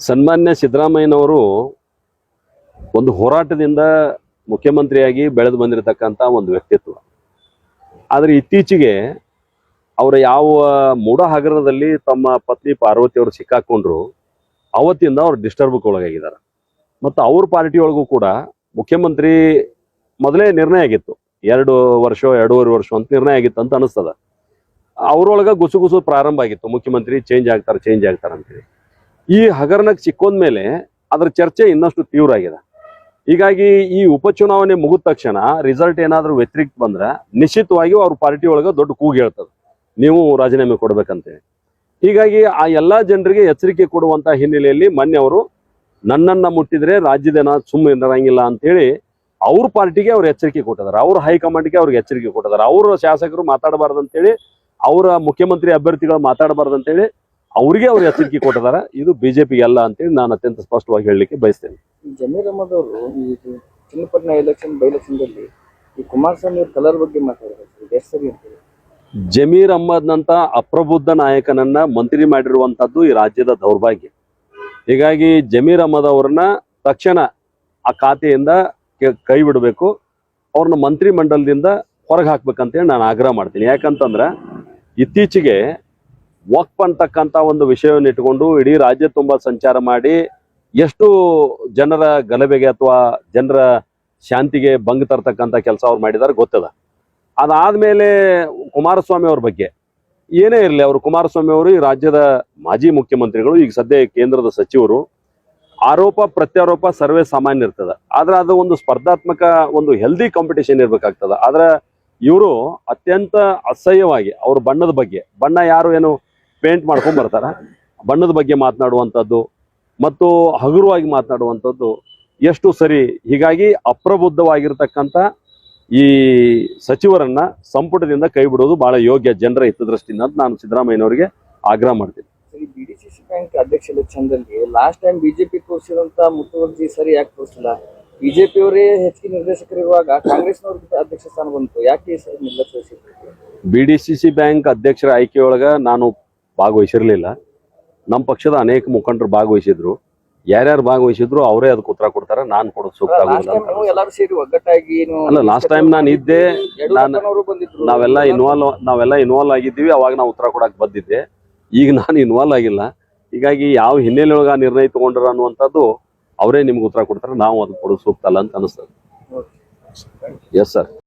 ಸನ್ಮಾನ್ಯ ಸಿದ್ದರಾಮಯ್ಯನವರು ಒಂದು ಹೋರಾಟದಿಂದ ಮುಖ್ಯಮಂತ್ರಿಯಾಗಿ ಬೆಳೆದು ಬಂದಿರತಕ್ಕಂಥ ಒಂದು ವ್ಯಕ್ತಿತ್ವ. ಆದರೆ ಇತ್ತೀಚೆಗೆ ಅವರ ಯಾವ ಮೂಡ ಹಗರಣದಲ್ಲಿ ತಮ್ಮ ಪತ್ನಿ ಪಾರ್ವತಿ ಅವರು ಸಿಕ್ಕಾಕೊಂಡ್ರು, ಅವತ್ತಿಂದ ಅವರು ಡಿಸ್ಟರ್ಬ್ಗೆ ಒಳಗಾಗಿದ್ದಾರೆ. ಮತ್ತು ಅವ್ರ ಪಾರ್ಟಿಯೊಳಗೂ ಕೂಡ ಮುಖ್ಯಮಂತ್ರಿ ಮೊದಲೇ ನಿರ್ಣಯ ಆಗಿತ್ತು. ಎರಡು ವರ್ಷ, ಎರಡೂವರೆ ವರ್ಷ ಅಂತ ನಿರ್ಣಯ ಆಗಿತ್ತು ಅಂತ ಅನಿಸ್ತದ. ಅವ್ರೊಳಗೆ ಗುಸುಗುಸು ಪ್ರಾರಂಭ ಆಗಿತ್ತು. ಮುಖ್ಯಮಂತ್ರಿ ಚೇಂಜ್ ಆಗ್ತಾರೆ ಚೇಂಜ್ ಆಗ್ತಾರೆ ಅಂತೇಳಿ. ಈ ಹಗರಣಕ್ಕೆ ಸಿಕ್ಕೊಂಡ್ಮೇಲೆ ಅದ್ರ ಚರ್ಚೆ ಇನ್ನಷ್ಟು ತೀವ್ರ ಆಗಿದೆ. ಹೀಗಾಗಿ ಈ ಉಪಚುನಾವಣೆ ಮುಗಿದ ತಕ್ಷಣ ರಿಸಲ್ಟ್ ಏನಾದರೂ ವ್ಯತಿರಿಕ್ತ ಬಂದ್ರೆ ನಿಶ್ಚಿತವಾಗಿ ಅವ್ರ ಪಾರ್ಟಿ ಒಳಗೆ ದೊಡ್ಡ ಕೂಗಿ ಹೇಳ್ತದೆ. ನೀವು ರಾಜೀನಾಮೆ ಕೊಡ್ಬೇಕಂತೇಳಿ. ಹೀಗಾಗಿ ಆ ಎಲ್ಲಾ ಜನರಿಗೆ ಎಚ್ಚರಿಕೆ ಕೊಡುವಂತ ಹಿನ್ನೆಲೆಯಲ್ಲಿ ಮೊನ್ನೆ ಅವರು ನನ್ನನ್ನ ಮುಟ್ಟಿದ್ರೆ ರಾಜ್ಯದ ಸುಮ್ಮನೆ ಇರಂಗಿಲ್ಲ ಅಂತೇಳಿ ಅವ್ರ ಪಾರ್ಟಿಗೆ ಅವ್ರು ಎಚ್ಚರಿಕೆ ಕೊಟ್ಟಿದ್ದಾರೆ. ಅವ್ರ ಹೈಕಮಾಂಡ್ಗೆ ಅವ್ರಿಗೆ ಎಚ್ಚರಿಕೆ ಕೊಟ್ಟಿದ್ದಾರೆ. ಅವ್ರ ಶಾಸಕರು ಮಾತಾಡಬಾರ್ದು ಅಂತೇಳಿ ಅವರ ಮುಖ್ಯಮಂತ್ರಿ ಅಭ್ಯರ್ಥಿಗಳು ಮಾತಾಡಬಾರ್ದು ಅಂತೇಳಿ ಅವ್ರಿಗೆ ಅವ್ರು ಎಚ್ಚರಿಕೆ ಕೊಟ್ಟಿದ್ದಾರೆ. ಇದು ಬಿಜೆಪಿ ಅಲ್ಲ ಅಂತೇಳಿ ನಾನು ಅತ್ಯಂತ ಸ್ಪಷ್ಟವಾಗಿ ಹೇಳಲಿಕ್ಕೆ ಬಯಸ್ತೇನೆ. ಜಮೀರ್ ಅಹಮದ್ ಅವರು ಈ ಚನ್ನಪಟ್ಟಣ ಎಲೆಕ್ಷನ್ ಬೈ ಎಲೆಕ್ಷನ್ದಲ್ಲಿ ಈ ಕುಮಾರಸ್ವಾಮಿ ಅವ್ರ ಕಲರ್ ಬಗ್ಗೆ ಮಾತಾಡಿದ್ದಾರೆ ಜಮೀರ್ ಅಹ್ಮದ್ನಂತ ಅಪ್ರಬುದ್ಧ ನಾಯಕನನ್ನ ಮಂತ್ರಿ ಮಾಡಿರುವಂತದ್ದು ಈ ರಾಜ್ಯದ ದೌರ್ಭಾಗ್ಯ. ಹೀಗಾಗಿ ಜಮೀರ್ ಅಹಮದ್ ಅವ್ರನ್ನ ತಕ್ಷಣ ಆ ಖಾತೆಯಿಂದ ಕೈ ಬಿಡಬೇಕು. ಅವ್ರನ್ನ ಮಂತ್ರಿ ಮಂಡಲದಿಂದ ಹೊರಗೆ ಹಾಕ್ಬೇಕಂತೇಳಿ ನಾನು ಆಗ್ರಹ ಮಾಡ್ತೀನಿ. ಯಾಕಂತಂದ್ರ ಇತ್ತೀಚೆಗೆ ವಕ್ಫ್ ಅಂತಕ್ಕಂಥ ಒಂದು ವಿಷಯವನ್ನು ಇಟ್ಕೊಂಡು ಇಡೀ ರಾಜ್ಯ ತುಂಬ ಸಂಚಾರ ಮಾಡಿ ಎಷ್ಟು ಜನರ ಗಲಭೆಗೆ ಅಥವಾ ಜನರ ಶಾಂತಿಗೆ ಭಂಗ ತರ್ತಕ್ಕಂಥ ಕೆಲಸ ಅವ್ರು ಮಾಡಿದಾರೆ ಗೊತ್ತದ. ಅದಾದ್ಮೇಲೆ ಕುಮಾರಸ್ವಾಮಿ ಅವ್ರ ಬಗ್ಗೆ ಏನೇ ಇರಲಿ, ಅವರು ಕುಮಾರಸ್ವಾಮಿ ಅವರು ಈ ರಾಜ್ಯದ ಮಾಜಿ ಮುಖ್ಯಮಂತ್ರಿಗಳು, ಈಗ ಸದ್ಯ ಕೇಂದ್ರದ ಸಚಿವರು, ಆರೋಪ, ಪ್ರತ್ಯಾರೋಪ ಸರ್ವೇ ಸಾಮಾನ್ಯ ಇರ್ತದ. ಆದ್ರೆ ಅದು ಒಂದು ಸ್ಪರ್ಧಾತ್ಮಕ, ಒಂದು ಹೆಲ್ದಿ ಕಾಂಪಿಟೇಷನ್ ಇರ್ಬೇಕಾಗ್ತದ. ಆದ್ರೆ ಇವರು ಅತ್ಯಂತ ಅಸಹ್ಯವಾಗಿ ಅವ್ರ ಬಣ್ಣದ ಬಗ್ಗೆ, ಬಣ್ಣ ಯಾರು ಏನು ಪೇಂಟ್ ಮಾಡ್ಕೊಂಡ್ ಬರ್ತಾರ? ಬಣ್ಣದ ಬಗ್ಗೆ ಮಾತನಾಡುವಂಥದ್ದು ಮತ್ತು ಹಗುರವಾಗಿ ಮಾತನಾಡುವಂಥದ್ದು ಎಷ್ಟು ಸರಿ? ಹೀಗಾಗಿ ಅಪ್ರಬುದ್ಧವಾಗಿರ್ತಕ್ಕಂಥ ಈ ಸಚಿವರನ್ನ ಸಂಪುಟದಿಂದ ಕೈ ಬಿಡೋದು ಬಹಳ ಯೋಗ್ಯ ಜನರ ಹಿತದೃಷ್ಟಿಯಿಂದ ಅಂತ ನಾನು ಸಿದ್ದರಾಮಯ್ಯನವರಿಗೆ ಆಗ್ರಹ ಮಾಡ್ತೀನಿ. ಸರಿ B D C C bank ಅಧ್ಯಕ್ಷ ಎಲೆಕ್ಷನ್ ಲಾಸ್ಟ್ ಟೈಮ್ ಬಿಜೆಪಿ ತೋರಿಸಿದಂತ ಮುತುವರ್ಜಿ ಸರಿ ಯಾಕೆ ತೋರಿಸಿಲ್ಲ? ಬಿಜೆಪಿ ಅವರೇ ಹೆಚ್ಚಿಗೆ ನಿರ್ದೇಶಕರಿರುವಾಗ ಕಾಂಗ್ರೆಸ್ ಅಧ್ಯಕ್ಷ ಸ್ಥಾನ ಬಂತು. ಯಾಕೆ ನಿರ್ಲಕ್ಷ್ಯ? B D C C bank ಅಧ್ಯಕ್ಷರ ಆಯ್ಕೆಯೊಳಗ ನಾನು ಭಾಗವಹಿಸಿರ್ಲಿಲ್ಲ. ನಮ್ಮ ಪಕ್ಷದ ಅನೇಕ ಮುಖಂಡರು ಭಾಗವಹಿಸಿದ್ರು. ಯಾರ್ಯಾರು ಭಾಗವಹಿಸಿದ್ರು ಅವರೇ ಅದಕ್ಕೆ ಉತ್ತರ ಕೊಡ್ತಾರೆ. ನಾನು ಕೊಡೋದು ಸೂಕ್ತ ಎಲ್ಲರೂ ಸೇರಿ ಒಗ್ಗಟ್ಟಾಗಿ ಅಲ್ಲ ಲಾಸ್ಟ್ ಟೈಮ್ ನಾನು ಇದ್ದೆ ನಾವೆಲ್ಲ ಇನ್ವಾಲ್ವ್ ನಾವೆಲ್ಲ ಇನ್ವಾಲ್ವ್ ಆಗಿದ್ದೀವಿ. ಅವಾಗ ನಾವು ಉತ್ತರ ಕೊಡಕ್ಕೆ ಬಂದಿದ್ದೆ. ಈಗ ನಾನು ಇನ್ವಾಲ್ವ್ ಆಗಿಲ್ಲ. ಹೀಗಾಗಿ ಯಾವ ಹಿನ್ನೆಲೆಯೊಳಗೆ ಆ ನಿರ್ಣಯ ತಗೊಂಡ್ರ ಅನ್ನುವಂಥದ್ದು ಅವರೇ ನಿಮ್ಗೆ ಉತ್ತರ ಕೊಡ್ತಾರೆ ನಾವು ಅದಕ್ಕೆ ಕೊಡೋದು ಸೂಕ್ತ ಅಲ್ಲ ಅಂತ ಅನಿಸ್ತದೆ. Yes sir